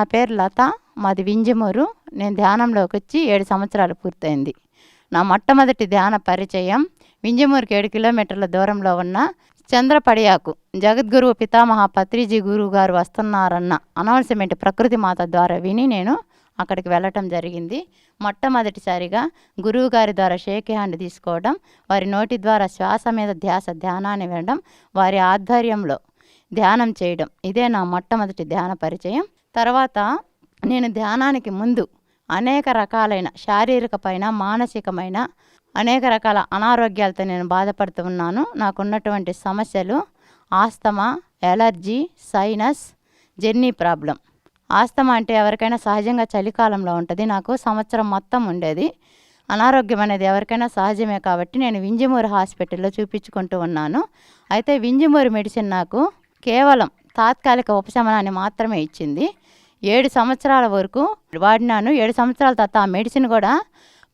నా పేరు లత మాది వింజమూరు. నేను ధ్యానంలోకి వచ్చి ఏడు సంవత్సరాలు పూర్తయింది. నా మొట్టమొదటి ధ్యాన పరిచయం వింజమూరుకి ఏడు కిలోమీటర్ల దూరంలో ఉన్న చంద్రపడియాకు. జగద్గురువు పితామహ పత్రిజీ గురువు గారు వస్తున్నారన్న అనౌన్స్మెంట్ ప్రకృతి మాత ద్వారా విని నేను అక్కడికి వెళ్ళటం జరిగింది. మొట్టమొదటిసారిగా గురువు గారి ద్వారా షేక్ హ్యాండ్ తీసుకోవడం వారి నోటి ద్వారా శ్వాస మీద ధ్యాస ధ్యానాన్ని వినడం వారి ఆధ్వర్యంలో ధ్యానం చేయడం. ఇదే నా మొట్టమొదటి ధ్యాన పరిచయం. తర్వాత నేను ధ్యానానికి ముందు అనేక రకాలైన శారీరకమైన మానసికమైన అనేక రకాల అనారోగ్యాలతో నేను బాధపడుతూ ఉన్నాను. నాకున్నటువంటి సమస్యలు asthma allergy sinus journey problem. Asthma అంటే ఎవరికైనా సహజంగా చలికాలంలో ఉంటుంది. నాకు సంవత్సరం మొత్తం ఉండేది. అనారోగ్యం అనేది ఎవరికైనా సహజమే కాబట్టి నేను వింజమూరు హాస్పిటల్లో చూపించుకుంటూ ఉన్నాను. అయితే వింజమూరు మెడిసిన్ నాకు కేవలం తాత్కాలిక ఉపశమనాన్ని మాత్రమే ఇచ్చింది. ఏడు సంవత్సరాల వరకు వాడినాను. ఏడు సంవత్సరాల తర్వాత ఆ మెడిసిన్ కూడా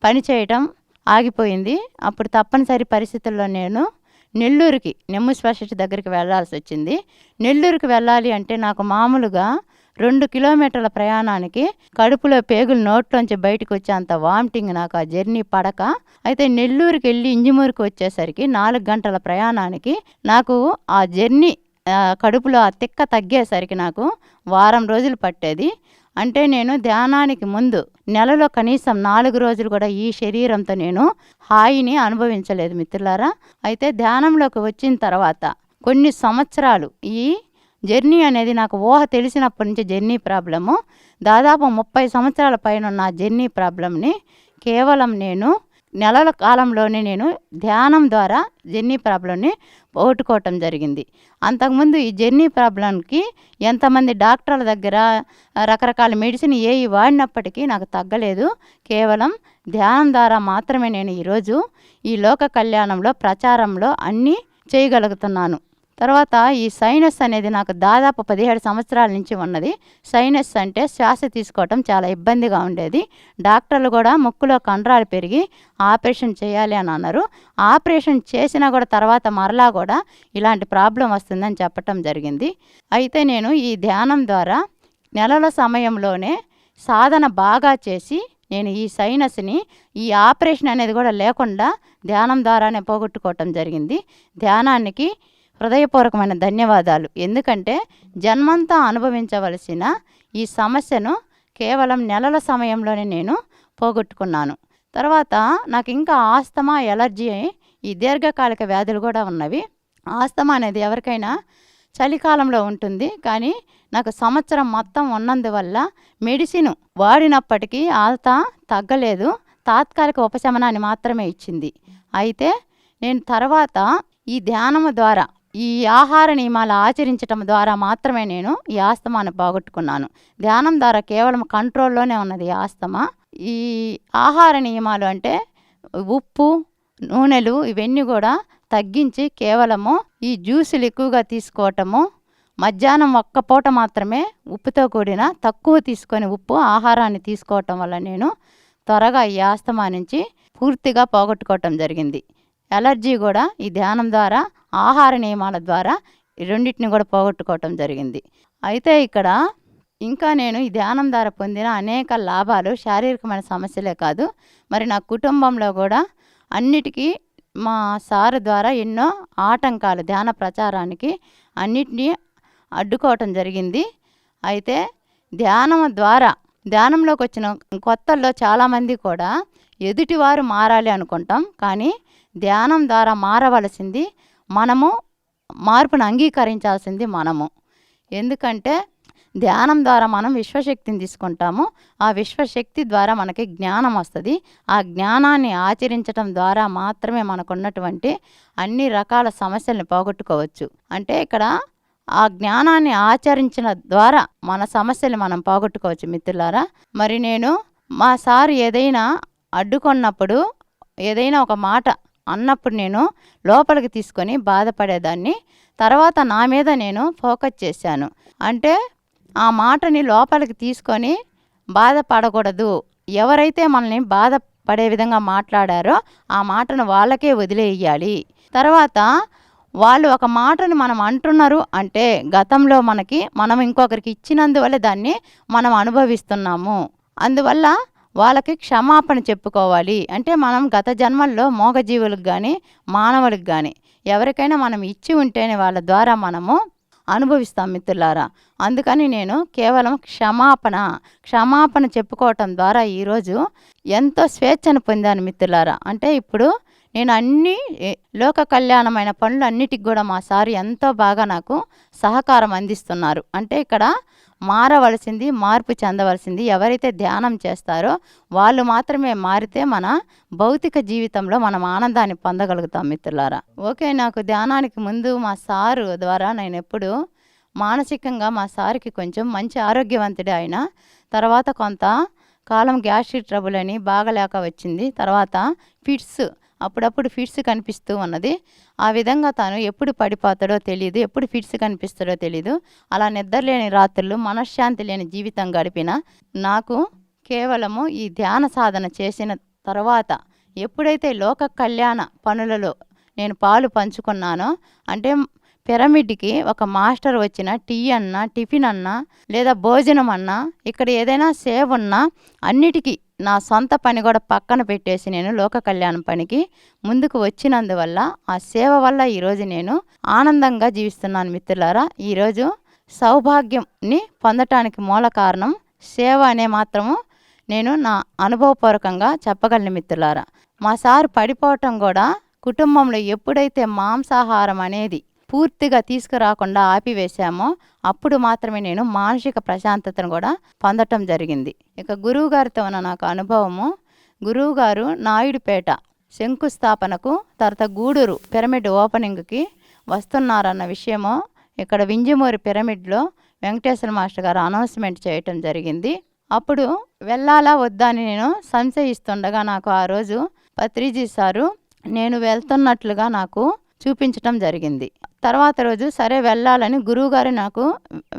పనిచేయటం ఆగిపోయింది. అప్పుడు తప్పనిసరి పరిస్థితుల్లో నేను నెల్లూరుకి నెమ్ము స్పెషలిస్ట్ దగ్గరికి వెళ్ళాల్సి వచ్చింది. నెల్లూరుకి వెళ్ళాలి అంటే నాకు మామూలుగా రెండు కిలోమీటర్ల ప్రయాణానికి కడుపులో పేగులు నోట్లోంచి బయటకు వచ్చేంత వామిటింగ్ నాకు ఆ జర్నీ పడక. అయితే నెల్లూరుకి వెళ్ళి ఇంజిమూరుకి వచ్చేసరికి నాలుగు గంటల ప్రయాణానికి నాకు ఆ జర్నీ కడుపులో ఆ తిక్క తగ్గేసరికి నాకు వారం రోజులు పట్టేది. అంటే నేను ధ్యానానికి ముందు నెలలో కనీసం నాలుగు రోజులు కూడా ఈ శరీరంతో నేను హాయిని అనుభవించలేదు మిత్రులారా. అయితే ధ్యానంలోకి వచ్చిన తర్వాత కొన్ని సంవత్సరాలు ఈ జర్నీ అనేది నాకు ఊహ తెలిసినప్పటి నుంచి జర్నీ ప్రాబ్లము. దాదాపు ముప్పై సంవత్సరాల పైన ఉన్న జర్నీ ప్రాబ్లంని కేవలం నేను నెలల కాలంలోనే నేను ధ్యానం ద్వారా జెర్నీ ప్రాబ్లంని పోగొట్టుకోవటం జరిగింది. అంతకుముందు ఈ జెర్నీ ప్రాబ్లంకి ఎంతమంది డాక్టర్ల దగ్గర రకరకాల మెడిసిన్ ఏవి వాడినప్పటికీ నాకు తగ్గలేదు. కేవలం ధ్యానం ద్వారా మాత్రమే నేను ఈరోజు ఈ లోక కళ్యాణంలో ప్రచారంలో అన్నీ చేయగలుగుతున్నాను. తర్వాత ఈ సైనస్ అనేది నాకు దాదాపు పదిహేడు సంవత్సరాల నుంచి ఉన్నది. సైనస్ అంటే శ్వాస తీసుకోవటం చాలా ఇబ్బందిగా ఉండేది. డాక్టర్లు కూడా ముక్కులో కండరాలు పెరిగి ఆపరేషన్ చేయాలి అని అన్నారు. ఆపరేషన్ చేసినా కూడా తర్వాత మరలా కూడా ఇలాంటి ప్రాబ్లం వస్తుందని చెప్పటం జరిగింది. అయితే నేను ఈ ధ్యానం ద్వారా నెలల సమయంలోనే సాధన బాగా చేసి నేను ఈ సైనస్ని ఈ ఆపరేషన్ అనేది కూడా లేకుండా ధ్యానం ద్వారానే పోగొట్టుకోవటం జరిగింది. ధ్యానానికి హృదయపూర్వకమైన ధన్యవాదాలు. ఎందుకంటే జన్మంతా అనుభవించవలసిన ఈ సమస్యను కేవలం నెలల సమయంలోనే నేను పోగొట్టుకున్నాను. తర్వాత నాకు ఇంకా ఆస్తమా ఎలర్జీ ఈ దీర్ఘకాలిక వ్యాధులు కూడా ఉన్నవి. ఆస్తమా అనేది ఎవరికైనా చలికాలంలో ఉంటుంది. కానీ నాకు సంవత్సరం మొత్తం ఉన్నందువల్ల మెడిసిన్ వాడినప్పటికీ ఆత తగ్గలేదు. తాత్కాలిక ఉపశమనాన్ని మాత్రమే ఇచ్చింది. అయితే నేను తర్వాత ఈ ధ్యానము ద్వారా ఈ ఆహార నియమాలు ఆచరించటం ద్వారా మాత్రమే నేను ఈ ఆస్తమాను పోగొట్టుకున్నాను. ధ్యానం ద్వారా కేవలం కంట్రోల్లోనే ఉన్నది ఈ ఆస్తమా? ఈ ఆహార నియమాలు అంటే ఉప్పు నూనెలు ఇవన్నీ కూడా తగ్గించి కేవలము ఈ జ్యూసులు ఎక్కువగా తీసుకోవటము మధ్యాహ్నం ఒక్క పూట మాత్రమే ఉప్పుతో కూడిన తక్కువ తీసుకొని ఉప్పు ఆహారాన్ని తీసుకోవటం వల్ల నేను త్వరగా ఈ ఆస్తమా నుంచి పూర్తిగా పోగొట్టుకోవటం జరిగింది. ఎలర్జీ కూడా ఈ ధ్యానం ద్వారా ఆహార నియమాల ద్వారా రెండింటిని కూడా పోగొట్టుకోవటం జరిగింది. అయితే ఇక్కడ ఇంకా నేను ఈ ధ్యానం ద్వారా పొందిన అనేక లాభాలు శారీరకమైన సమస్యలే కాదు మరి నా కుటుంబంలో కూడా అన్నిటికీ మా సారు ద్వారా ఎన్నో ఆటంకాలు ధ్యాన ప్రచారానికి అన్నిటినీ అడ్డుకోవటం జరిగింది. అయితే ధ్యానం ద్వారా ధ్యానంలోకి వచ్చిన కొత్తల్లో చాలామంది కూడా ఎదుటివారు మారాలి అనుకుంటాం కానీ ధ్యానం ద్వారా మారవలసింది మనము మార్పును అంగీకరించాల్సింది మనము. ఎందుకంటే ధ్యానం ద్వారా మనం విశ్వశక్తిని తీసుకుంటాము. ఆ విశ్వశక్తి ద్వారా మనకి జ్ఞానం వస్తుంది. ఆ జ్ఞానాన్ని ఆచరించటం ద్వారా మాత్రమే మనకున్నటువంటి అన్ని రకాల సమస్యల్ని పోగొట్టుకోవచ్చు. అంటే ఇక్కడ ఆ జ్ఞానాన్ని ఆచరించిన ద్వారా మన సమస్యలు మనం పోగొట్టుకోవచ్చు మిత్రులారా. మరి నేను మా సార్ ఏదైనా అడ్డుకున్నప్పుడు ఏదైనా ఒక మాట అన్నప్పుడు నేను లోపలికి తీసుకొని బాధపడేదాన్ని. తర్వాత నా మీద నేను ఫోకస్ చేశాను. అంటే ఆ మాటని లోపలికి తీసుకొని బాధపడకూడదు. ఎవరైతే మనల్ని బాధపడే విధంగా మాట్లాడారో ఆ మాటను వాళ్ళకే వదిలేయాలి. తర్వాత వాళ్ళు ఒక మాటని మనం అంటున్నారు అంటే గతంలో మనకి మనం ఇంకొకరికి ఇచ్చినందువల్ల దాన్ని మనం అనుభవిస్తున్నాము. అందువల్ల వాళ్ళకి క్షమాపణ చెప్పుకోవాలి. అంటే మనం గత జన్మల్లో మోగజీవులకు కానీ మానవులకు కానీ ఎవరికైనా మనం ఇచ్చి ఉంటేనే వాళ్ళ ద్వారా మనము అనుభవిస్తాం మిత్రులారా. అందుకని నేను కేవలం క్షమాపణ క్షమాపణ చెప్పుకోవటం ద్వారా ఈరోజు ఎంతో స్వేచ్ఛను పొందాను మిత్రులారా. అంటే ఇప్పుడు నేను అన్ని లోక కళ్యాణమైన పనులు అన్నిటికి కూడా మా సార్ ఎంతో బాగా నాకు సహకారం అందిస్తున్నారు. అంటే ఇక్కడ మారవలసింది మార్పు చెందవలసింది ఎవరైతే ధ్యానం చేస్తారో వాళ్ళు మాత్రమే మారితే మన భౌతిక జీవితంలో మనం ఆనందాన్ని పొందగలుగుతాం మిత్రులారా. ఓకే నాకు ధ్యానానికి ముందు మా సారు ద్వారా నేను ఎప్పుడు మానసికంగా మా సార్కి కొంచెం మంచి ఆరోగ్యవంతుడే ఆయన. తర్వాత కొంత కాలం గ్యాస్ట్రిక్ ట్రబుల్ అని బాగలేక వచ్చింది. తర్వాత ఫిట్స్ అప్పుడప్పుడు ఫిట్స్ కనిపిస్తూ ఉన్నది. ఆ విధంగా తాను ఎప్పుడు పడిపోతాడో తెలియదు ఎప్పుడు ఫిట్స్ కనిపిస్తాడో తెలియదు అలా నిద్రలేని రాత్రులు మనశ్శాంతి లేని జీవితం గడిపిన నాకు కేవలము ఈ ధ్యాన సాధన చేసిన తర్వాత ఎప్పుడైతే లోక కళ్యాణ పనులలో నేను పాలు పంచుకున్నానో అంటే పిరమిడ్కి ఒక మాస్టర్ వచ్చిన టీ అన్నా టిఫిన్ అన్నా లేదా భోజనం అన్నా ఇక్కడ ఏదైనా సేవ ఉన్నా అన్నిటికీ నా సొంత పని కూడా పక్కన పెట్టేసి నేను లోక కళ్యాణం పనికి ముందుకు వచ్చినందువల్ల ఆ సేవ వల్ల ఈరోజు నేను ఆనందంగా జీవిస్తున్నాను మిత్రులారా. ఈరోజు సౌభాగ్యంని పొందటానికి మూల కారణం సేవ అనే మాత్రము నేను నా అనుభవపూర్వకంగా చెప్పగలను మిత్రులారా. మా సారు పడిపోవటం కూడా కుటుంబంలో ఎప్పుడైతే మాంసాహారం అనేది పూర్తిగా తీసుకురాకుండా ఆపివేశామో అప్పుడు మాత్రమే నేను మానసిక ప్రశాంతతను కూడా పొందటం జరిగింది. ఇక గురువుగారితో ఉన్న నాకు అనుభవము గురువుగారు నాయుడుపేట శంకుస్థాపనకు తర్వాత గూడూరు పిరమిడ్ ఓపెనింగ్కి వస్తున్నారన్న విషయము ఇక్కడ వింజమూరి పిరమిడ్లో వెంకటేశ్వర మాస్టర్ గారు అనౌన్స్మెంట్ చేయటం జరిగింది. అప్పుడు వెళ్ళాలా వద్దా అని నేను సంశయిస్తుండగా నాకు ఆ రోజు పత్రిజీ సారు నేను వెళ్తున్నట్లుగా నాకు చూపించటం జరిగింది. తర్వాత రోజు సరే వెళ్ళాలని గురువుగారు నాకు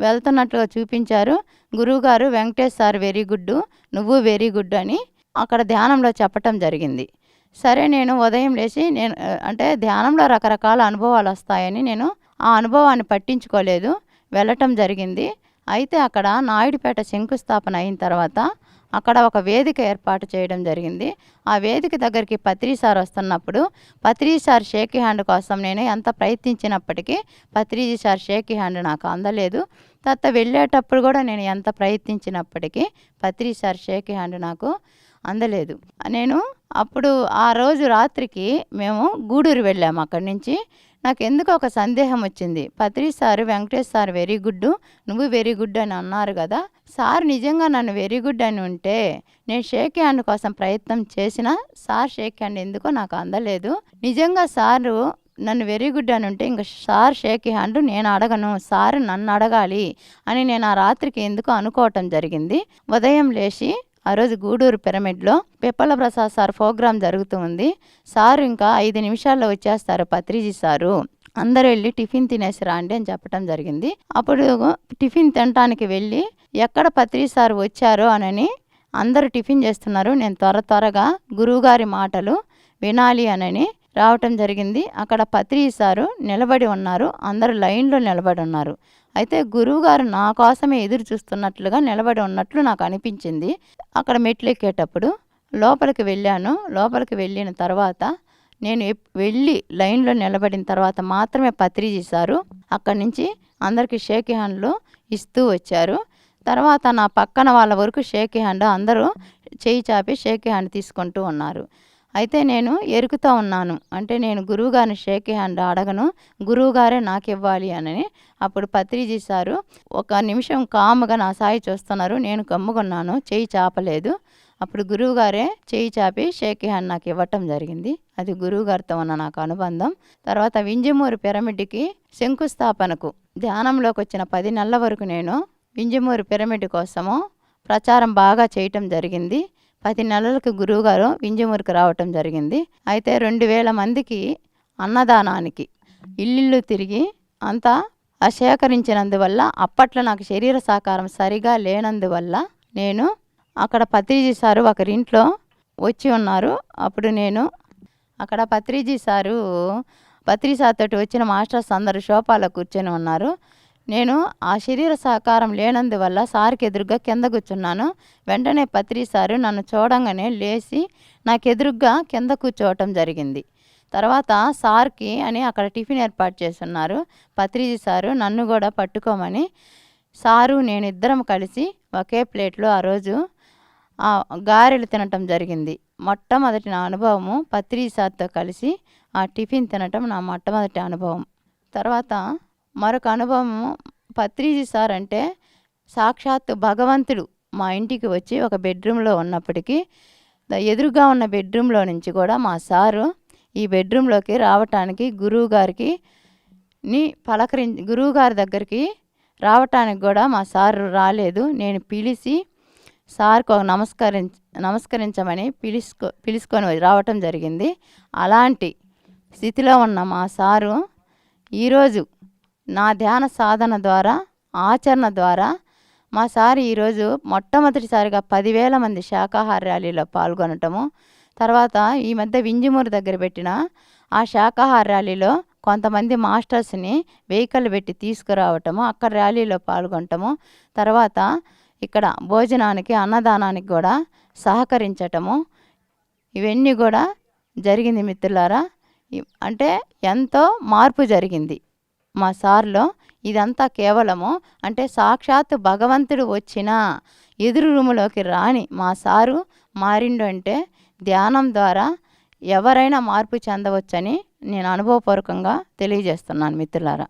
వెళ్తున్నట్లుగా చూపించారు. గురువుగారు వెంకటేష్ సార్ వెరీ గుడ్ నువ్వు వెరీ గుడ్ అని అక్కడ ధ్యానంలో చెప్పటం జరిగింది. సరే నేను ఉదయం లేచి నేను అంటే ధ్యానంలో రకరకాల అనుభవాలు వస్తాయని నేను ఆ అనుభవాన్ని పట్టించుకోలేదు. వెళ్ళటం జరిగింది. అయితే అక్కడ నాయుడుపేట శంకుస్థాపన అయిన తర్వాత అక్కడ ఒక వేదిక ఏర్పాటు చేయడం జరిగింది. ఆ వేదిక దగ్గరికి పత్రి సార్ వస్తున్నప్పుడు పత్రి సార్ షేక్ హ్యాండ్ కోసం నేను ఎంత ప్రయత్నించినప్పటికీ పత్రిజీ సార్ షేక్ హ్యాండ్ నాకు అందలేదు. తర్వాత వెళ్ళేటప్పుడు కూడా నేను ఎంత ప్రయత్నించినప్పటికీ పత్రి సార్ షేక్ హ్యాండ్ నాకు అందలేదు. నేను అప్పుడు ఆ రోజు రాత్రికి మేము గూడూరు వెళ్ళాము అక్కడి నుంచి. నాకు ఎందుకు ఒక సందేహం వచ్చింది. Patri sir Venkatesh sir very good. నువ్వు వెరీ గుడ్ అని అన్నారు కదా. సార్ నిజంగా నన్ను వెరీ గుడ్ అని ఉంటే నేను షేక్ హ్యాండ్ కోసం ప్రయత్నం చేసిన సార్ షేక్ హ్యాండ్ ఎందుకో నాకు అందలేదు. నిజంగా సారు నన్ను వెరీ గుడ్ అని ఉంటే ఇంకా సార్ షేక్ హ్యాండ్ నేను అడగను సార్ నన్ను అడగాలి అని నేను ఆ రాత్రికి ఎందుకు అనుకోవటం జరిగింది. ఉదయం లేచి ఆ రోజు గూడూరు పిరమిడ్లో పిప్పల ప్రసాద్ సార్ ప్రోగ్రాం జరుగుతూ ఉంది. సారు ఇంకా ఐదు నిమిషాల్లో వచ్చేస్తారు పత్రిజీ సారు. అందరూ వెళ్ళి టిఫిన్ తినేసి రాండి అని చెప్పడం జరిగింది. అప్పుడు టిఫిన్ తినటానికి వెళ్ళి ఎక్కడ పత్రి సార్ వచ్చారు అనని అందరూ టిఫిన్ చేస్తున్నారు. నేను త్వర త్వరగా గురువుగారి మాటలు వినాలి అనని రావటం జరిగింది. అక్కడ పత్రి సారు నిలబడి ఉన్నారు. అందరూ లైన్లో నిలబడి ఉన్నారు. అయితే గురువుగారు నా కోసమే ఎదురు చూస్తున్నట్లుగా నిలబడి ఉన్నట్లు నాకు అనిపించింది. అక్కడ మెట్లు ఎక్కేటప్పుడు లోపలికి వెళ్ళాను. లోపలికి వెళ్ళిన తర్వాత నేను వెళ్ళి లైన్లో నిలబడిన తర్వాత మాత్రమే పత్రి చేశారు అక్కడి నుంచి అందరికీ షేక్ హ్యాండ్లు ఇస్తూ వచ్చారు. తర్వాత నా పక్కన వాళ్ళ వరకు షేక్ హ్యాండ్ అందరూ చేయి చాపి షేక్ హ్యాండ్ తీసుకుంటూ ఉన్నారు. అయితే నేను ఎరుకుతూ ఉన్నాను. అంటే నేను గురువుగారిని షేక్ హ్యాండ్ అడగను గురువుగారే నాకు ఇవ్వాలి అని. అప్పుడు పత్రిజీ సారు ఒక నిమిషం కాముగా నా సాయి చూస్తున్నారు. నేను కమ్ముకున్నాను చేయి చాపలేదు. అప్పుడు గురువుగారే చేయి చాపి షేక్ హ్యాండ్ నాకు ఇవ్వటం జరిగింది. అది గురువుగారితో ఉన్న నాకు అనుబంధం. తర్వాత వింజమూరు పిరమిడ్కి శంకుస్థాపనకు ధ్యానంలోకి వచ్చిన పది నెలల వరకు నేను వింజమూరు పిరమిడ్ కోసము ప్రచారం బాగా చేయటం జరిగింది. పది నెలలకు గురువుగారు వింజమూరికి రావటం జరిగింది. అయితే రెండు వేల మందికి అన్నదానానికి ఇల్లిల్లు తిరిగి అంతా సేకరించినందువల్ల అప్పట్లో నాకు శరీర సహకారం సరిగా లేనందువల్ల నేను అక్కడ పత్రిజీ సారు ఒకరింట్లో వచ్చి ఉన్నారు. అప్పుడు నేను అక్కడ పత్రిజీ సారు పత్రిసాతోటి వచ్చిన మాస్టర్స్ అందరూ సోఫాలో కూర్చొని ఉన్నారు. నేను ఆ శరీర సహకారం లేనందువల్ల సార్కి ఎదురుగా కింద కూర్చున్నాను. వెంటనే పత్రి సారు నన్ను చూడంగానే లేచి నాకు ఎదురుగ్గా కింద కూర్చోవటం జరిగింది. తర్వాత సార్కి అని అక్కడ టిఫిన్ ఏర్పాటు చేస్తున్నారు. పత్రిజీ సారు నన్ను కూడా పట్టుకోమని సారు నేను ఇద్దరం కలిసి ఒకే ప్లేట్లో ఆ రోజు ఆ గారెలు తినటం జరిగింది. మొట్టమొదటి నా అనుభవము పత్రి సార్తో కలిసి ఆ టిఫిన్ తినటం నా మొట్టమొదటి అనుభవం. తర్వాత మరొక అనుభవము పత్రిజీ సార్ అంటే సాక్షాత్తు భగవంతుడు మా ఇంటికి వచ్చి ఒక బెడ్రూమ్లో ఉన్నప్పటికీ ఎదురుగా ఉన్న బెడ్రూమ్లో నుంచి కూడా మా సారు ఈ బెడ్రూమ్లోకి రావటానికి గురువు గారికి ని పలకరి గురువు గారి దగ్గరికి రావటానికి కూడా మా సారు రాలేదు. నేను పిలిచి సార్కు ఒక నమస్కరించమని పిలుచుకో పిలుచుకొని రావటం జరిగింది. అలాంటి స్థితిలో ఉన్న మా సారు ఈరోజు నా ధ్యాన సాధన ద్వారా ఆచరణ ద్వారా మా సార్ ఈరోజు మొట్టమొదటిసారిగా పదివేల మంది శాకాహార ర్యాలీలో పాల్గొనటము తర్వాత ఈ మధ్య వింజమూరు దగ్గర పెట్టిన ఆ శాకాహార ర్యాలీలో కొంతమంది మాస్టర్స్ని వెహికల్ పెట్టి తీసుకురావటము అక్కడ ర్యాలీలో పాల్గొనటము తర్వాత ఇక్కడ భోజనానికి అన్నదానానికి కూడా సహకరించటము. ఇవన్నీ కూడా జరిగింది మిత్రులారా. అంటే ఎంతో మార్పు జరిగింది. మా సార్లో ఇదంతా కేవలము అంటే సాక్షాత్ భగవంతుడు వచ్చిన ఎదురు రూములోకి రాని మా సారు మారిండు అంటే ధ్యానం ద్వారా ఎవరైనా మార్పు చెందవచ్చని నేను అనుభవపూర్వకంగా తెలియజేస్తున్నాను మిత్రులారా.